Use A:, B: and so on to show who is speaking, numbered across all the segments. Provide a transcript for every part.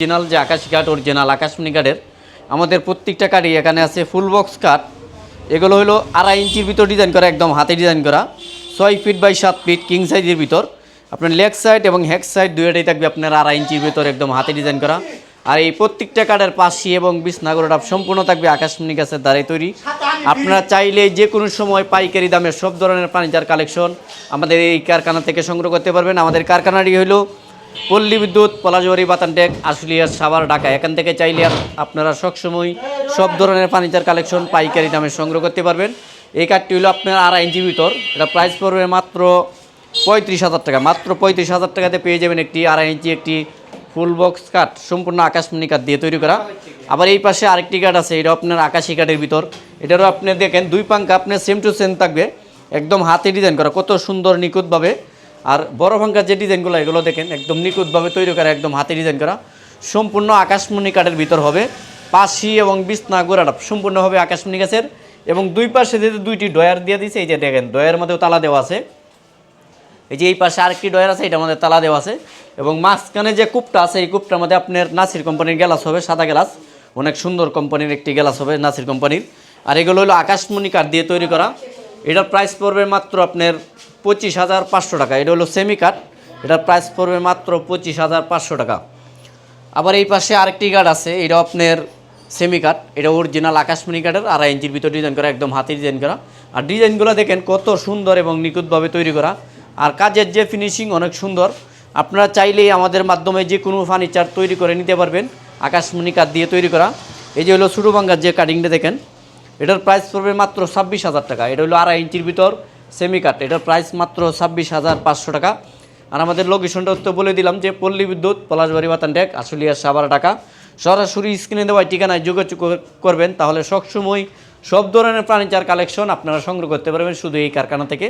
A: Original যে আকাশি কাঠ অরিজিনাল আকাশমণি কাঠের আমাদের প্রত্যেকটা কাঠই এখানে আছে ফুল বক্স কাঠ এগুলো হলো আড়াই ইঞ্চির ভিতর ডিজাইন করা, একদম হাতে ডিজাইন করা। ছয় ফিট বাই সাত ফিট কিং সাইজের ভিতর। আপনার লেগ সাইড এবং হ্যাক সাইড দুইটাই থাকবে আপনার আড়াই ইঞ্চির ভিতর, একদম হাতে ডিজাইন করা। আর এই প্রত্যেকটা কাঠের পাশি এবং বিছনাগরটা সম্পূর্ণ থাকবে আকাশমণি গাছের দ্বারাই তৈরি। আপনারা চাইলে যে কোনো সময় পাইকারি দামে সব ধরনের ফার্নিচার কালেকশন আমাদের এই কারখানা থেকে সংগ্রহ করতে পারবেন। আমাদের কারখানাটি হলো পল্লী বিদ্যুৎ, পলাশবাড়ি বাতানটেক, আশুলিয়া, সাভার, ঢাকা। এখান থেকে চাইলে আপনারা সবসময় সব ধরনের ফার্নিচার কালেকশন পাইকারি দামে সংগ্রহ করতে পারবেন। এই কাঠটি হলো আপনার আড়াই ইঞ্চি ভিতর। এটা প্রাইস পড়বে মাত্র পঁয়ত্রিশ হাজার টাকা। মাত্র পঁয়ত্রিশ হাজার টাকাতে পেয়ে যাবেন একটি আড়াই ইঞ্চি একটি ফুল বক্স কাঠ, সম্পূর্ণ আকাশমণি কাঠ দিয়ে তৈরি করা। আবার এই পাশে আরেকটি কাঠ আছে এটা আপনার আকাশি কাঠের ভিতর। এটারও আপনি দেখেন, দুই পাঙ্কা আপনার সেম টু সেম থাকবে। একদম হাতে ডিজাইন করা, কত সুন্দর নিখুঁতভাবে আর বড় ভাঙ্গার যে ডিজাইনগুলো, এগুলো দেখেন, একদম নিখুঁতভাবে তৈরি করা, একদম হাতে ডিজাইন করা। সম্পূর্ণ আকাশমণি কাঠের ভিতর হবে। পাশি এবং বিছনা গোড়াটা সম্পূর্ণ হবে আকাশমণি গাছের। এবং দুই পাশে যেহেতু দুইটি ডয়ার দিয়ে দিয়েছে এই যে দেখেন ডয়ার মধ্যেও তালা দেওয়া আছে। এই যে এই পাশে আরেকটি ডয়ার আছে এটা আমাদের তালা দেওয়া আছে। এবং মাঝখানে যে কূপটা আছে, এই কূপটার মধ্যে আপনার নাসির কোম্পানির গ্লাস হবে, সাদা গ্লাস। অনেক সুন্দর কোম্পানির একটি গ্লাস হবে, নাসির কোম্পানির। আর এগুলো হলো আকাশমণি কাঠ দিয়ে তৈরি করা। এটার প্রাইস পড়বে মাত্র আপনার পঁচিশ হাজার পাঁচশো টাকা। এটা হলো সেমি কাঠ এটার প্রাইস পড়বে মাত্র পঁচিশ হাজার পাঁচশো টাকা। আবার এই পাশে আরেকটি কাঠ আছে, এটা আপনার সেমি কাঠ এটা অরিজিনাল আকাশমণি কাঠের আড়াই ইঞ্চির ভিতর ডিজাইন করা, একদম হাতে ডিজাইন করা। আর ডিজাইনগুলো দেখেন, কত সুন্দর এবং নিখুঁতভাবে তৈরি করা। আর কাজের যে ফিনিশিং অনেক সুন্দর। আপনারা চাইলেই আমাদের মাধ্যমে যে কোনো ফার্নিচার তৈরি করে নিতে পারবেন, আকাশমণি কাঠ দিয়ে তৈরি করা। এই যে হলো ছোটো বাঙ্গার যে কাটিংটা দেখেন, এটার প্রাইস পড়বে মাত্র ছাব্বিশ হাজার টাকা। এটা হলো আড়াই ইঞ্চির ভিতর সেমি কাট এটার প্রাইস মাত্র ছাব্বিশ হাজার পাঁচশো টাকা। আর আমাদের লোকেশনটা তো বলে দিলাম যে, পল্লী বিদ্যুৎ, পলাশবাড়ি, বাতান ডেক আশুলিয়া সাবার টাকা সরাসরি স্ক্রিনে দেওয়া ঠিকানায় যোগাযোগ করবেন, তাহলে সবসময় সব ধরনের ফার্নিচার কালেকশন আপনারা সংগ্রহ করতে পারবেন শুধু এই কারখানা থেকে।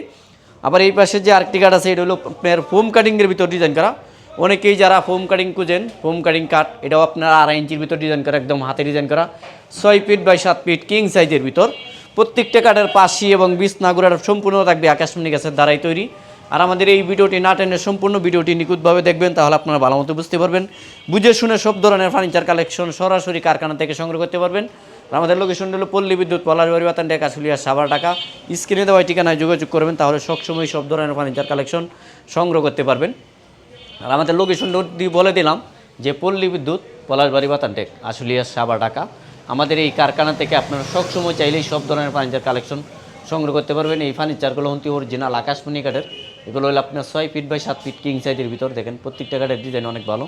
A: আবার এই পাশে যে আরেকটি কাঠ আছে, এটা হলো আপনার ফোম কাটিংয়ের ভিতর ডিজাইন করা। অনেকেই যারা ফোম কাটিং খুঁজেন ফোম কাটিং কাঠ এটাও আপনার আড়াই ইঞ্চির ভিতর ডিজাইন করা, একদম হাতে ডিজাইন করা। ছয় ফিট বাই সাত ফিট কিং সাইজের ভিতর। প্রত্যেকটা কাঠের পাশি এবং বিষ নাগুরার সম্পূর্ণ থাকবে আকাশমণি গাছের দ্বারাই তৈরি। আর আমাদের এই ভিডিওটি না টেনে সম্পূর্ণ ভিডিওটি নিখুঁতভাবে দেখবেন, তাহলে আপনারা ভালো মতো বুঝতে পারবেন। বুঝে শুনে সব ধরনের ফার্নিচার কালেকশন সরাসরি কারখানা থেকে সংগ্রহ করতে পারবেন। আর আমাদের লোকেশন হলো পল্লী বিদ্যুৎ, পলাশবাড়ি বাতান ডেকা শুলিয়া সাবার টাকা স্ক্রিনে দেওয়া ঠিকানায় যোগাযোগ করবেন, তাহলে সবসময় সব ধরনের ফার্নিচার কালেকশন সংগ্রহ করতে পারবেন। আর আমাদের লোকেশন বলে দিলাম যে পল্লী বিদ্যুৎ, পলাশবাড়ি বাতানটেক আশুলিয়া সাবা ঢাকা। আমাদের এই কারখানা থেকে আপনারা সবসময় চাইলেই সব ধরনের ফার্নিচার কালেকশন সংগ্রহ করতে পারবেন। এই ফার্নিচারগুলো হন্তি অরিজিনাল আকাশমণি কাঠের। এগুলো হলো আপনার ছয় ফিট বাই সাত ফিট কিং সাইজের ভিতর। দেখেন প্রত্যেকটা কাঠের ডিজাইন অনেক ভালো।